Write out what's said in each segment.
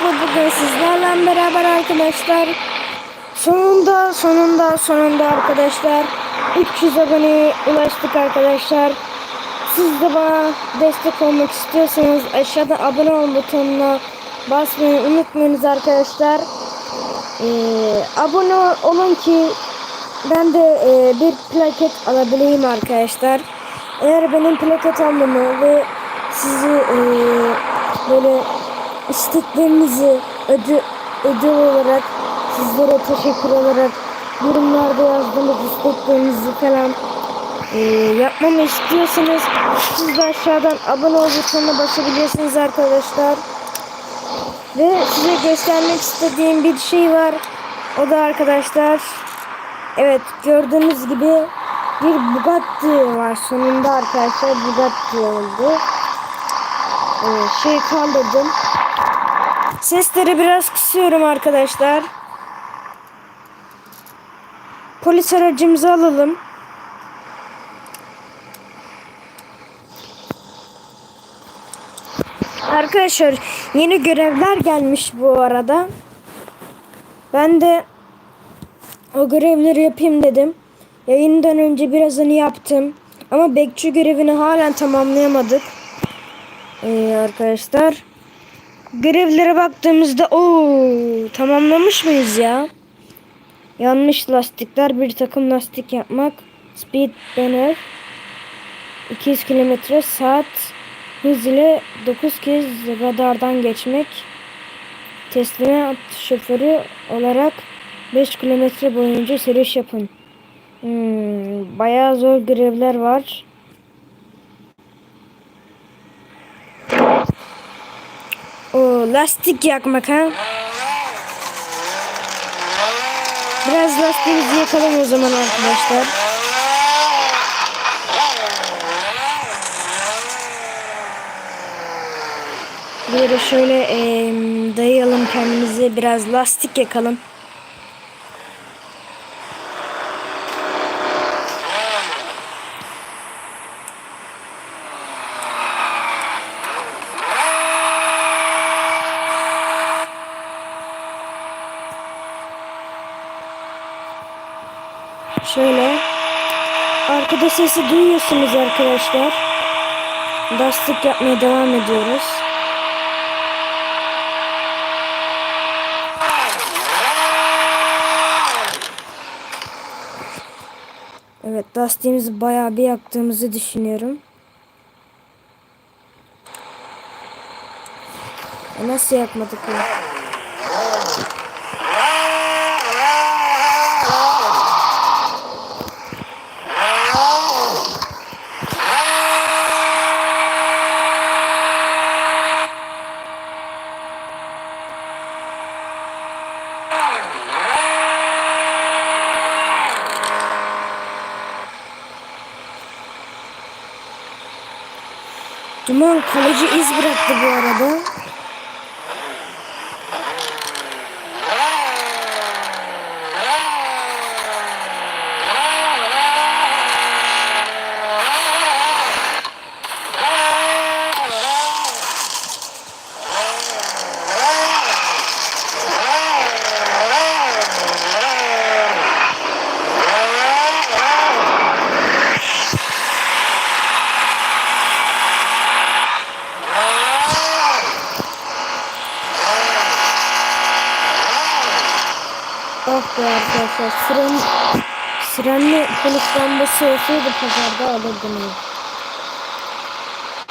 Farklı bugün sizlerle beraber arkadaşlar. Sonunda sonunda sonunda arkadaşlar 300 aboneye ulaştık arkadaşlar. Siz de bana destek olmak istiyorsanız aşağıda abone ol butonuna basmayı unutmayınız arkadaşlar. Ee, abone olun ki ben de e, bir plaket alabileyim arkadaşlar. Eğer benim plaket almamı ve sizi e, böyle isteklerinizi ödü, ödül olarak sizlere teşekkür olarak yorumlarda yazdığınız isteklerinizi falan e, yapmamı istiyorsanız siz de aşağıdan abone ol butonuna basabilirsiniz arkadaşlar. Ve size göstermek istediğim bir şey var. O da arkadaşlar evet gördüğünüz gibi bir Bugatti var sonunda arkadaşlar Bugatti oldu. Ee, şey kaldırdım. Sesleri biraz kısıyorum arkadaşlar. Polis aracımızı alalım. Arkadaşlar yeni görevler gelmiş bu arada. Ben de o görevleri yapayım dedim. Yayından önce birazını yaptım. Ama bekçi görevini halen tamamlayamadık. Ee, arkadaşlar. Görevlere baktığımızda o tamamlamış mıyız ya? Yanmış lastikler bir takım lastik yapmak. Speed banner 200 km saat hız ile 9 kez radardan geçmek. Teslimat şoförü olarak 5 kilometre boyunca sürüş yapın. Hmm, bayağı zor görevler var. Lastik yakmak ha. Biraz lastiğimizi yakalım o zaman arkadaşlar. Bir yere şöyle e, dayayalım kendimizi biraz lastik yakalım. Şöyle. Arkada sesi duyuyorsunuz arkadaşlar. Lastik yapmaya devam ediyoruz. Evet lastiğimizi bayağı bir yaktığımızı düşünüyorum. E nasıl yakmadık ya? Duman kalıcı iz bıraktı bu arada. Oh be arkadaşlar siren sirenli polis lambası olsaydı pazarda alırdım.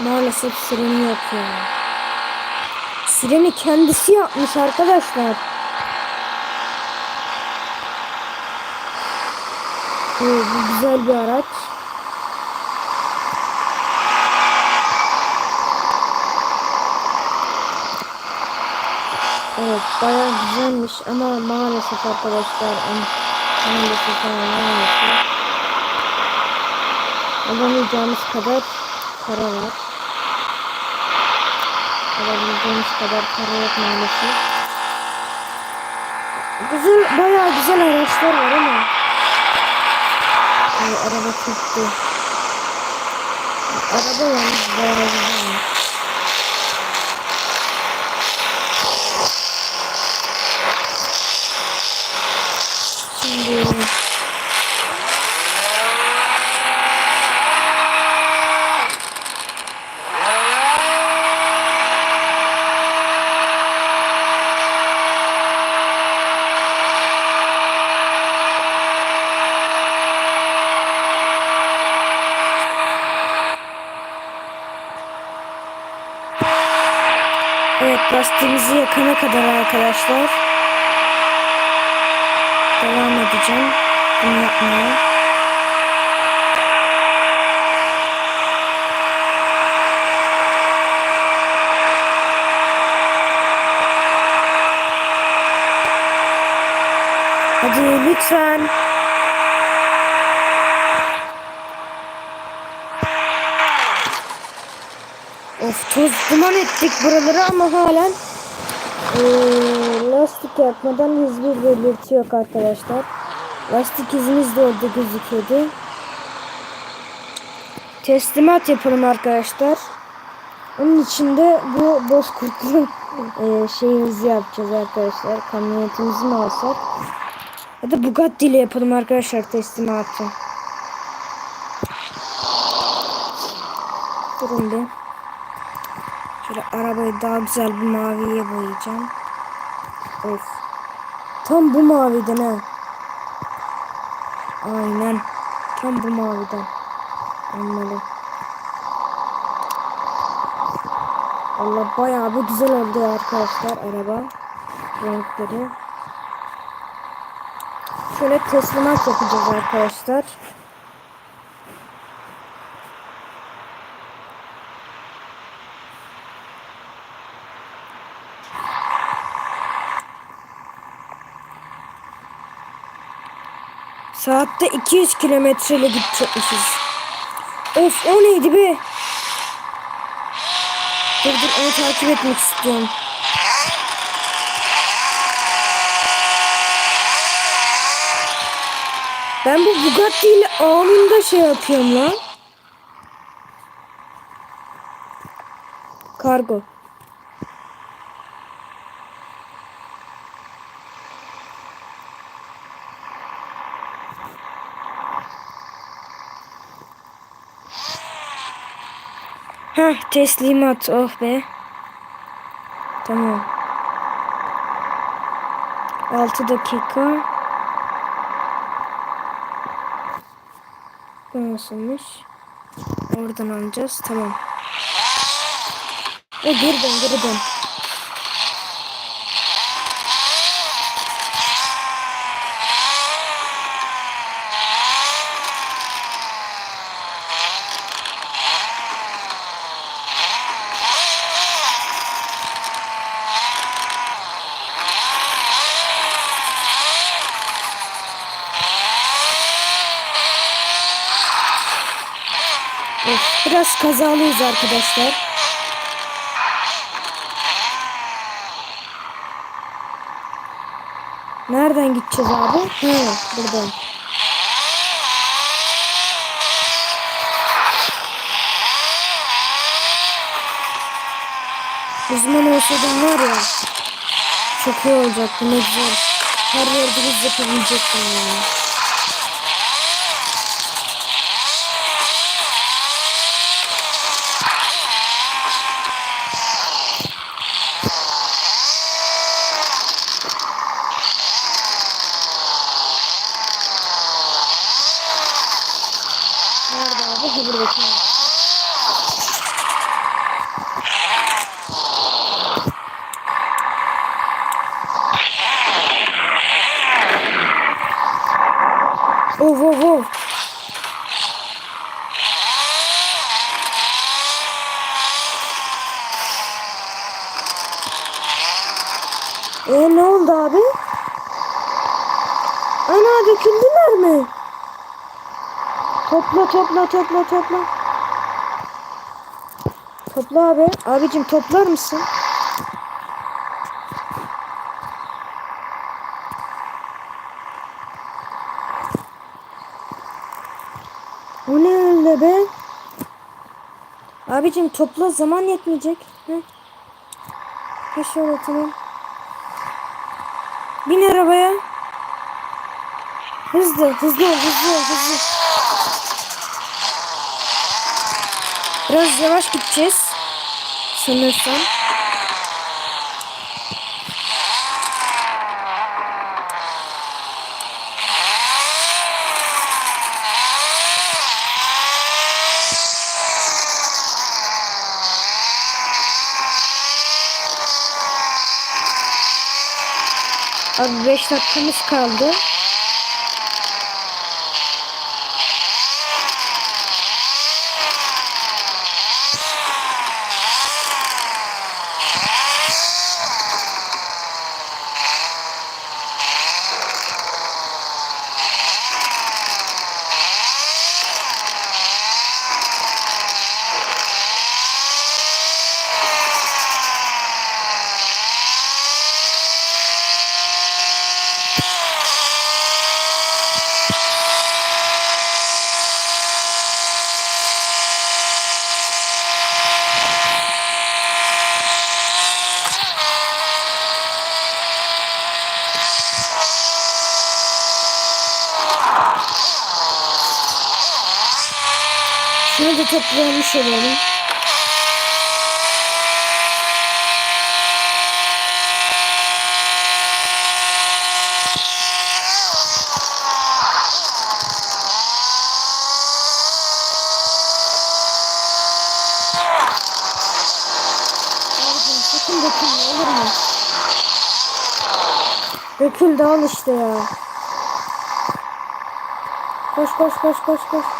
Maalesef sireni yok ya. Sireni kendisi yapmış arkadaşlar. Oo, bu güzel bir araç. Evet bayağı güzelmiş ama maalesef arkadaşlar maalesef maalesef alamayacağımız kadar para var. Alabileceğimiz kadar para yok maalesef. Güzel, bayağı güzel araçlar var ama Ay, araba çıktı. Araba yalnız bayağı güzel. Lütfen. Of toz duman ettik buraları ama halen eee, lastik yakmadan hiçbir belirti yok arkadaşlar. Lastik izimiz de orada gözüküyordu. Teslimat yapalım arkadaşlar. Onun için de bu bozkurtlu eee şeyimizi yapacağız arkadaşlar. Kamyonetimizi mi alsak? Ya da Bugatti ile yapalım arkadaşlar teslimatı. Durun bir. Şöyle arabayı daha güzel bir maviye boyayacağım. Of. Tam bu maviden ha. Aynen. Tam bu maviden. Olmalı. Allah bayağı bir güzel oldu arkadaşlar araba. Renkleri. Şöyle teslimat yapacağız arkadaşlar. Saatte 200 kilometreyle gidecekmişiz. Of o neydi be? Dur dur onu takip etmek istiyorum. Ben bu Bugatti ile anında şey yapıyorum lan. Kargo. Heh teslimat oh be. Tamam. 6 dakika. Nasılmış? Oradan alacağız. Tamam. E geri dön geri dön. Of, biraz kazalıyız arkadaşlar. Nereden gideceğiz abi? He, buradan. Uzman olsaydım var ya. Çok iyi olacaktı ne güzel. Her yerde biz yapabilecektim yani. Abi? Ha buradaki. Of of of. E ne oldu abi? Ana döküldüler mi? Topla topla topla topla. Topla abi. Abicim toplar mısın? Bu ne öyle be? Abicim topla zaman yetmeyecek. Hı? Ha şöyle. Bin arabaya. Hızlı, hızlı hızlı hızlı. Biraz yavaş gideceğiz. Sanırsam. Abi 5 dakikamız kaldı. Toplamış olalım. Sakın dökülme olur mu? Döküldü işte ya. Koş koş koş koş koş.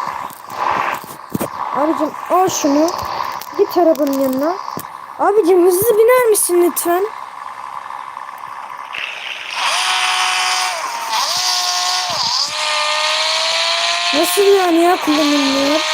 Abicim al şunu. Git arabanın yanına. Abicim hızlı biner misin lütfen? Nasıl yani ya kullanılmıyor?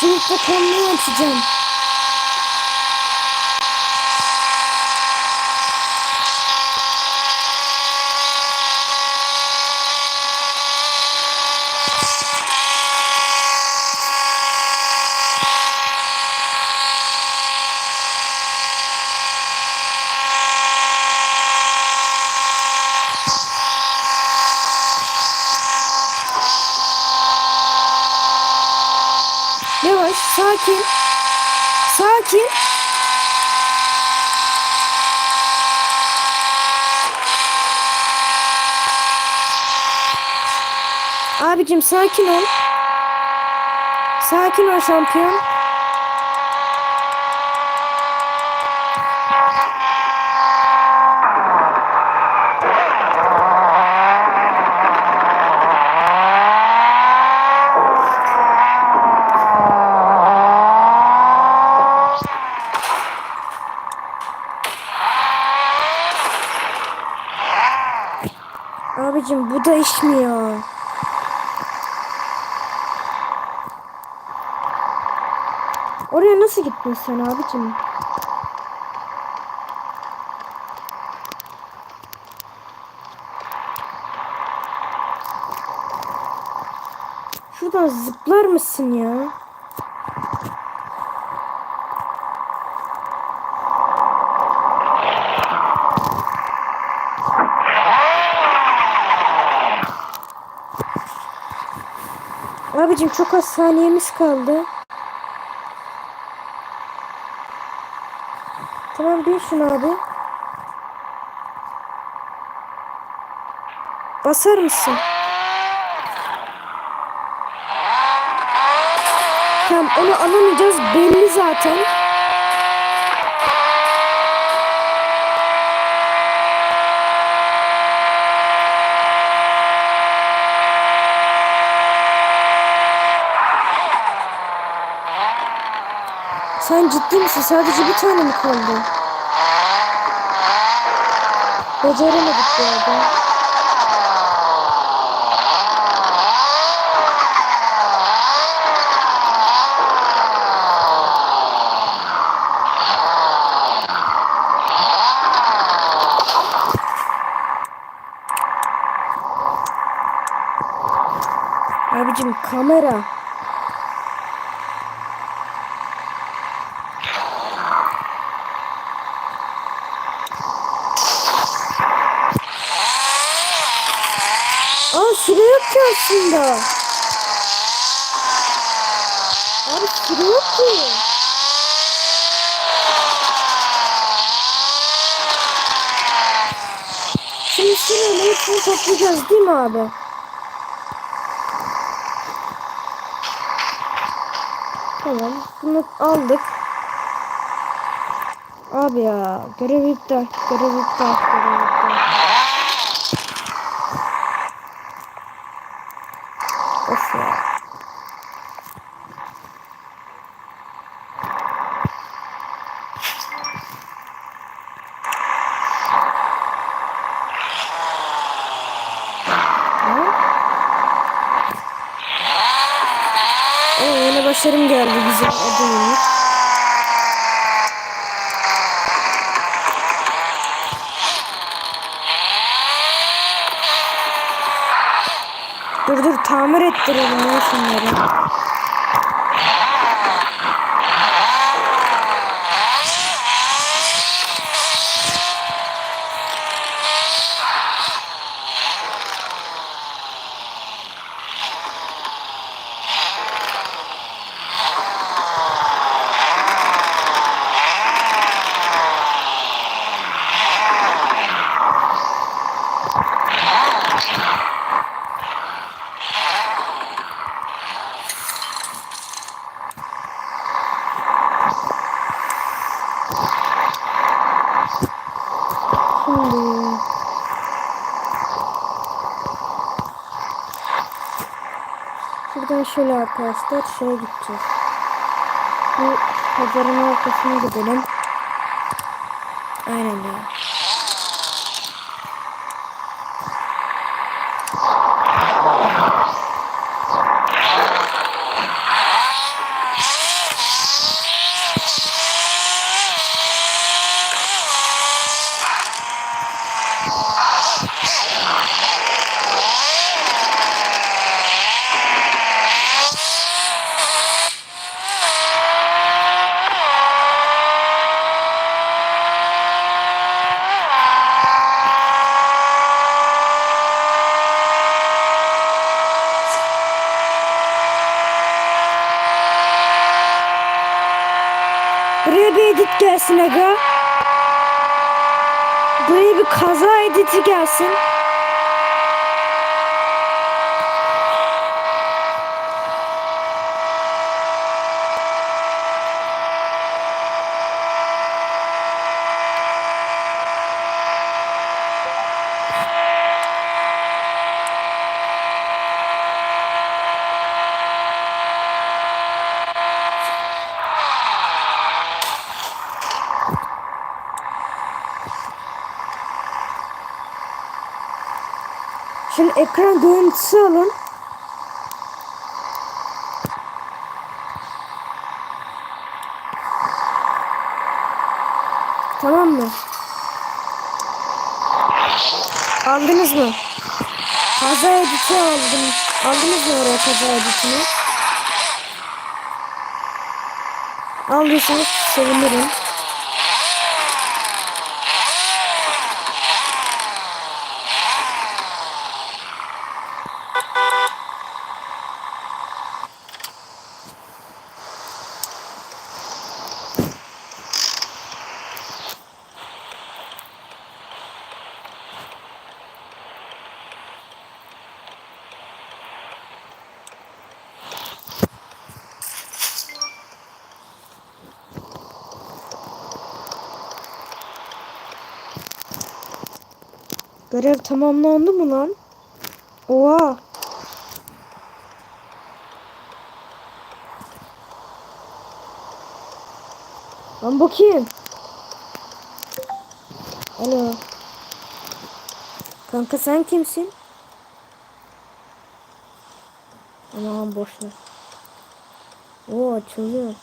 Çocukla kanını açacağım. Yavaş, sakin. Sakin. Abicim sakin ol. Sakin ol şampiyon. Abicim bu da iş mi ya? Oraya nasıl gittin sen abicim? Şuradan zıplar mısın ya? Abicim çok az saniyemiz kaldı. Tamam bin şunu abi. Basar mısın? Tamam onu alamayacağız belli zaten. Ciddi misin? Sadece bir tane mi kaldı? Beceremedik bu arada. Abicim kamera. Süre yok ki aslında. Abi süre yok ki. Şimdi süreyle hepsini toplayacağız değil mi abi? Tamam. Bunu aldık. Abi ya. Görev iptal. Görev iptal. Görev iptal. Of ya. Ha? Başarım geldi. Adını. Dur dur tamir ettirelim ya şunları. Şimdi Şuradan şöyle arkadaşlar şeye gideceğiz. Bu pazarın arkasına gidelim. Aynen ya. Buraya bir edit gelsin aga. Buraya bir kaza editi gelsin. Şimdi ekran görüntüsü alın. Tamam mı? Aldınız mı? Kaza editi aldım. Aldınız mı oraya kaza editini? Aldıysanız sevinirim. Görev tamamlandı mı lan? Oha. Lan bakayım. Alo. Kanka sen kimsin? Aman boş ver. Oo açılıyor.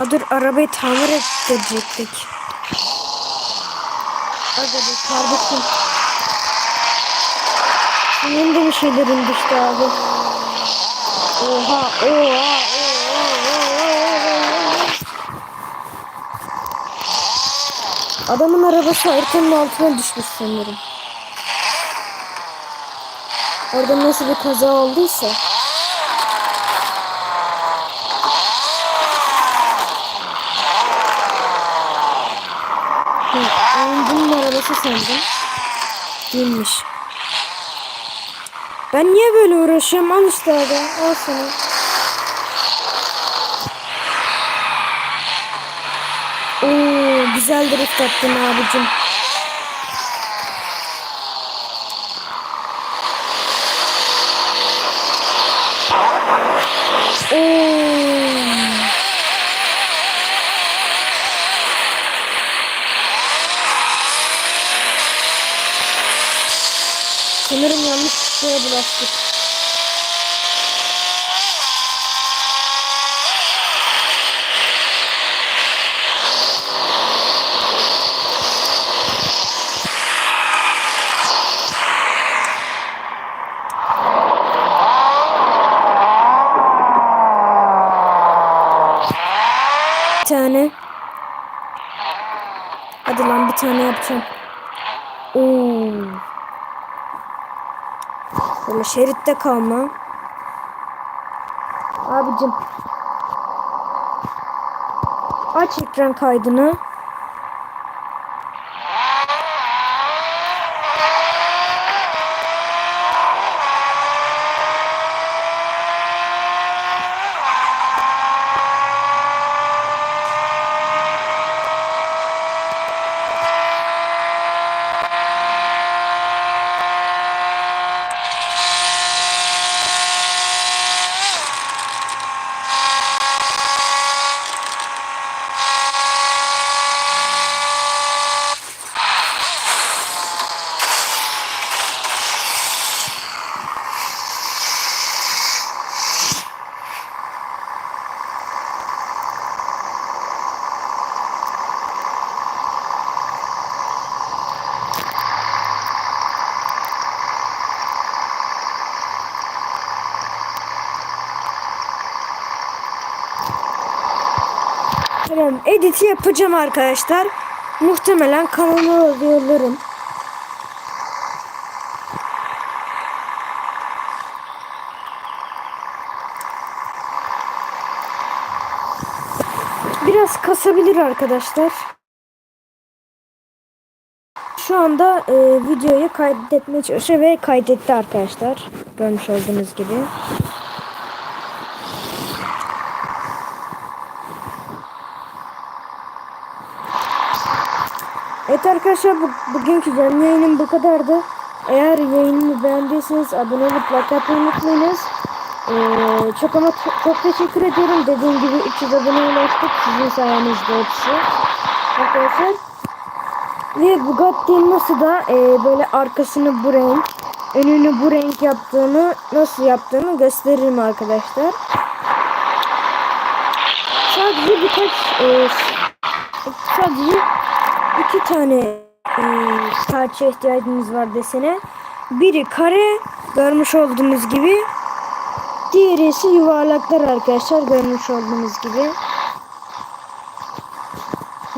Aa, dur arabayı tamir. Hadi be kardeşim. Senin de bir şeylerin düştü abi. Oha, oha. Adamın arabası haritanın altına düşmüş sanırım. Orada nasıl bir kaza olduysa. Arabası sandım. Değilmiş. Ben niye böyle uğraşıyorum? Al işte. Al sana. Oo, güzel drift attın abicim. Oo. Sanırım yanlış şeye bulaştık. Bir tane. Hadi lan bir tane yapacağım. Böyle şeritte kalma. Abicim. Aç ekran kaydını. Tamam editi yapacağım arkadaşlar. Muhtemelen kanalıma yollarım. Biraz kasabilir arkadaşlar. Şu anda e, videoyu kaydetmeye çalışıyor ve kaydetti arkadaşlar. Görmüş olduğunuz gibi. Arkadaşlar bu, bugünkü canlı yayınım bu kadardı. Eğer yayınımı beğendiyseniz abone olup like atmayı unutmayınız. Ee, çok ama çok, teşekkür ediyorum. Dediğim gibi 300 abone ulaştık. Sizin sayenizde hepsi. Arkadaşlar. Ve Bugatti'nin nasıl da e, böyle arkasını bu renk, önünü bu renk yaptığını, nasıl yaptığını gösteririm arkadaşlar. Sadece birkaç e, sadece iki tane e, parça ihtiyacımız var desene. Biri kare görmüş olduğunuz gibi. Diğeri ise yuvarlaklar arkadaşlar görmüş olduğunuz gibi.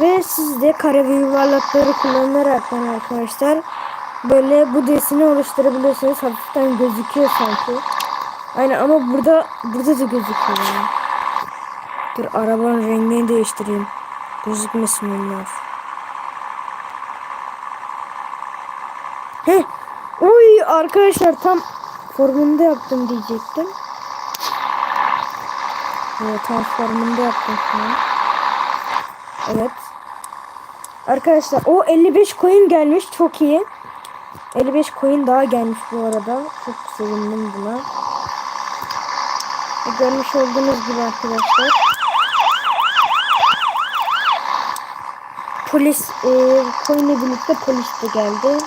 Ve siz de kare ve yuvarlakları kullanarak arkadaşlar böyle bu deseni oluşturabiliyorsunuz. Hafiften gözüküyor sanki. Aynen ama burada burada da gözüküyor. Yani. Dur arabanın rengini değiştireyim. Gözükmesin onlar. Heh. Uy arkadaşlar tam formunda yaptım diyecektim. Evet tam formunda yaptım. Evet. Arkadaşlar o 55 coin gelmiş çok iyi. 55 coin daha gelmiş bu arada. Çok sevindim buna. Ve görmüş olduğunuz gibi arkadaşlar. Polis e, coin'le birlikte polis de geldi.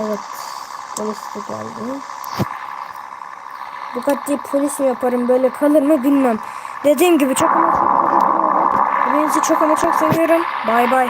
Evet. Polis de geldi. Bugatti polis mi yaparım böyle kalır mı bilmem. Dediğim gibi çok ama çok ama çok seviyorum. Bay bay.